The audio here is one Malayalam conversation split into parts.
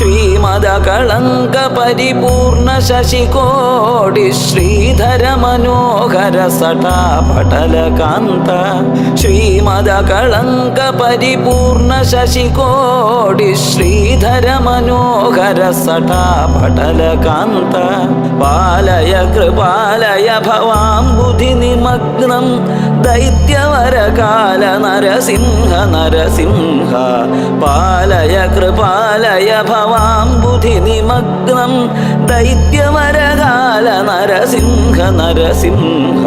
ശ്രീമദ കളങ്ക പരിപൂർണ ശശികോടി ശ്രീധര മനോഹര സടാപടല കാന്ത ശ്രീമത കളങ്ക പരിപൂർണ ശശികോടി ശ്രീധര മനോഹര സടാപടല കാന്ത പാലയ കൃപാലയ ഭവാം ബുധി നിമഗ്നം. ദൈത്യവരകാല നരസിംഹ നരസിംഹ. പാലയ കൃപാലയ ഭവാം ബുധി നിമഗ്നം. ദൈത്യവരകാല നരസിംഹ നരസിംഹ.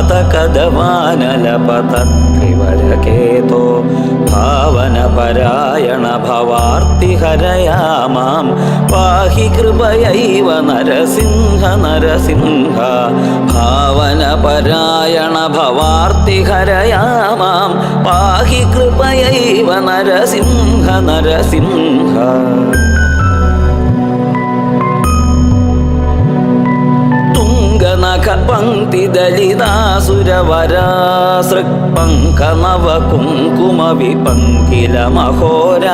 പാതകദവാനലപതത്രിവരഖേതോ പാദകമലാവനത പാതകി നരസിംഹ പാതകദവാനലപതത്രിവരഖേതോ ഭാവനപരായണ ഭവാർത്തിഹരയാമാം പാഹി കൃപയൈവ നരസിംഹ നരസിംഹ ഭാവനപരായണ ഭവാർത്തിഹരയാമാം പങ്ക്തി ദലിതാസുരവരാസൃക്പങ്ക നവ കുങ്കുമ വിപങ്കില മഹോര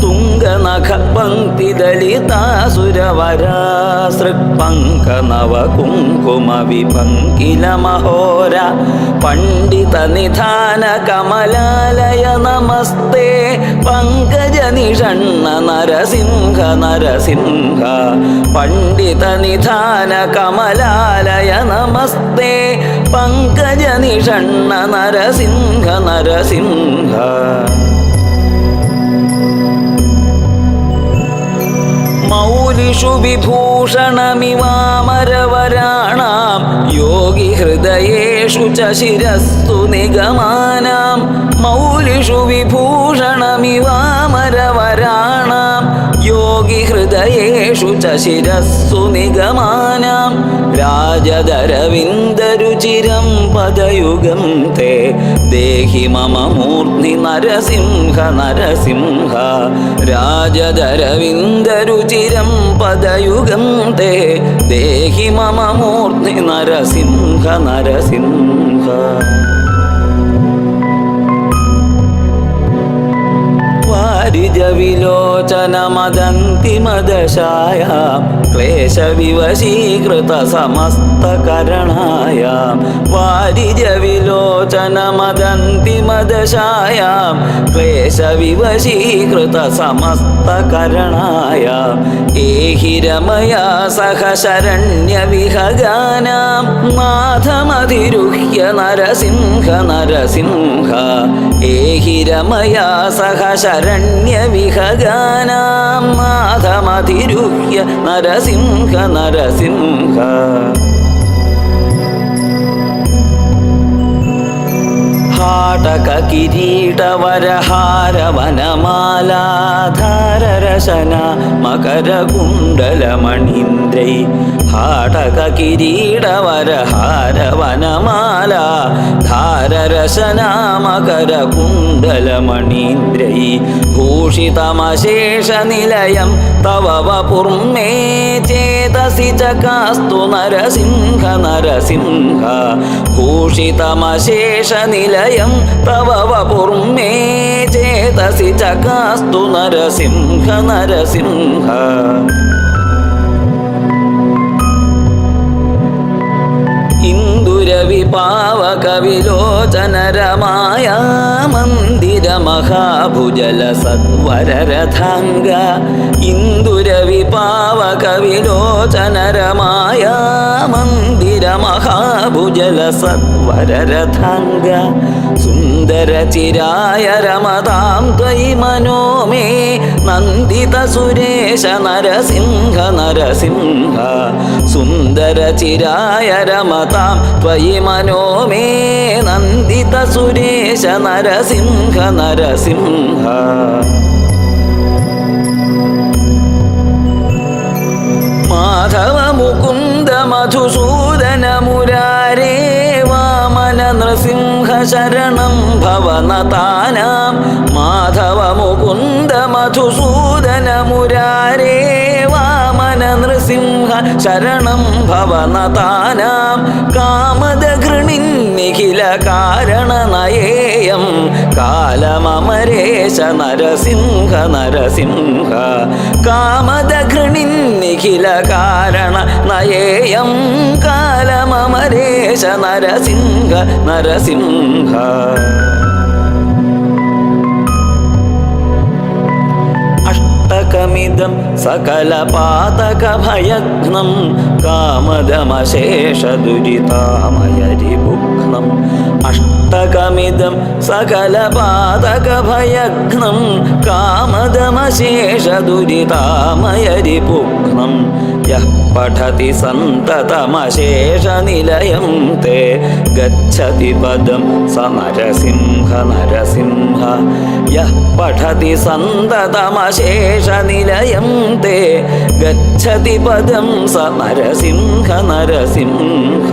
തുംഗനഖ പങ്ക്തി ദലിതാസുരവരാസൃക്പങ്ക നവ കുങ്കുമ വിപങ്കില മഹോര പണ്ഡിത നിധാന കമലാലയ നമസ്തേ പങ്കജ നിഷണ്ണ നരസിംഹ നരസിംഹ പണ്ഡിത നിധാന കമലാലയ നമസ്തേ പങ്കജ നിഷണ്ണ നരസിംഹ നരസിംഹ. മൗലിഷു വിഭൂഷണമിവാമരവരാണാം യോഗി ഹൃദയേഷു ച ശിരസ്തു നിഗമാനാം. മൗലിഷു വിഭൂഷണമിവാമരവരാണാം യോഗി ഹൃദയേഷു ച ശിരസ്സു നിഗമാനാം പദയുഗം തേ. ദേഹി മമ മൂർത്തി നരസിംഹ നരസിംഹ. രാജധരവിന്ദരുചിരം പദയുഗം തേ. ദേഹി മമ മൂർത്തി നരസിംഹ നരസിംഹ. വാരിജവിലോചനമദന്തിമദശായ ക്ലേശവിവശീകൃത സമസ്തകരണായ വാരിജവിലോചനമദന്തിമദശായ ക്ലേശവിവശീകൃത സമസ്തകരണായ ഏഹി രമയാ സഹ ശരണ്യവിഹഗാനാം നാഥമതിരുഹ്യ നരസിംഹ നരസിംഹ ഏഹിരമയാ രമയാ സഹ നാഥമതിരുഹ്യ നരസിംഹ നരസിംഹ. ഹാടക കിരീടവരഹാരവനമാലാധാരരശന മകരകുണ്ടലമണീന്ദ്രൈ. ഹാടക കിരീടവരഹാരവനമാല ധാരരശന ഭൂഷിതമശേഷ നിലയം തവ വപുർമേ ചേതസി ചകാസ്തു നരസിംഹ നരസിംഹ ഭൂഷിതമശേഷനിലയം തവ വപുർമേ ചേതസി ചകാസ്തു നരസിംഹ നരസിംഹ ഇന്ദുരവിപാവകവിലോചനരമായ മന്ദിര മഹാഭുജല സദ്വരരഥാംഗ ഇന്ദുരവിപാവകവിലോചനരമായ മന്ദിര മഹാഭുജല സത്വരരഥാംഗ സുന്ദരചിരായ രമതാം ത്വയി മനോമേ നന്ദിത സുരേശ നരസിംഹ നരസിംഹ സുന്ദരചിരായ രമതാം ത്വയി മനോ മേ നന്ദിത സുരേശ നരസിംഹ നരസിംഹ. മാധവ മുകുന്ദ മധുസൂദന മുരാരേ വാമന നൃസിംഹ ശരണം ഭവനതാനാം മാധവ മുകുന്ദ മധുസൂദന മുരാരേ ശരണം ഭവനതാനാം. കാമദ നിഖില കാരണ നയേയം കാലമമരേശ നരസിംഹ നരസിംഹ. കാമദ നിഖില കാരണ നയേയം കാലമമരേശ നരസിംഹ നരസിംഹ. సకల పాతక భయఘ్నం కామదమశేష దుజితామయ రిపు കാമദമശേഷദുരിതാമയരിബുഘ്നം അഷ്ടകമിതം സകലപാതകഭയഘ്നം കാമദമശേഷദുരിതാമയരിബുഘ്നം യഃ പഠതി സന്തതമശേഷനിലയം തേ ഗച്ഛതി പദം സ നരസിംഹ. നരസിംഹ യഃ പഠതി സന്തതമശേഷനിലയം തേ ഗച്ഛതി പദം സ നരസിംഹ നരസിംഹ.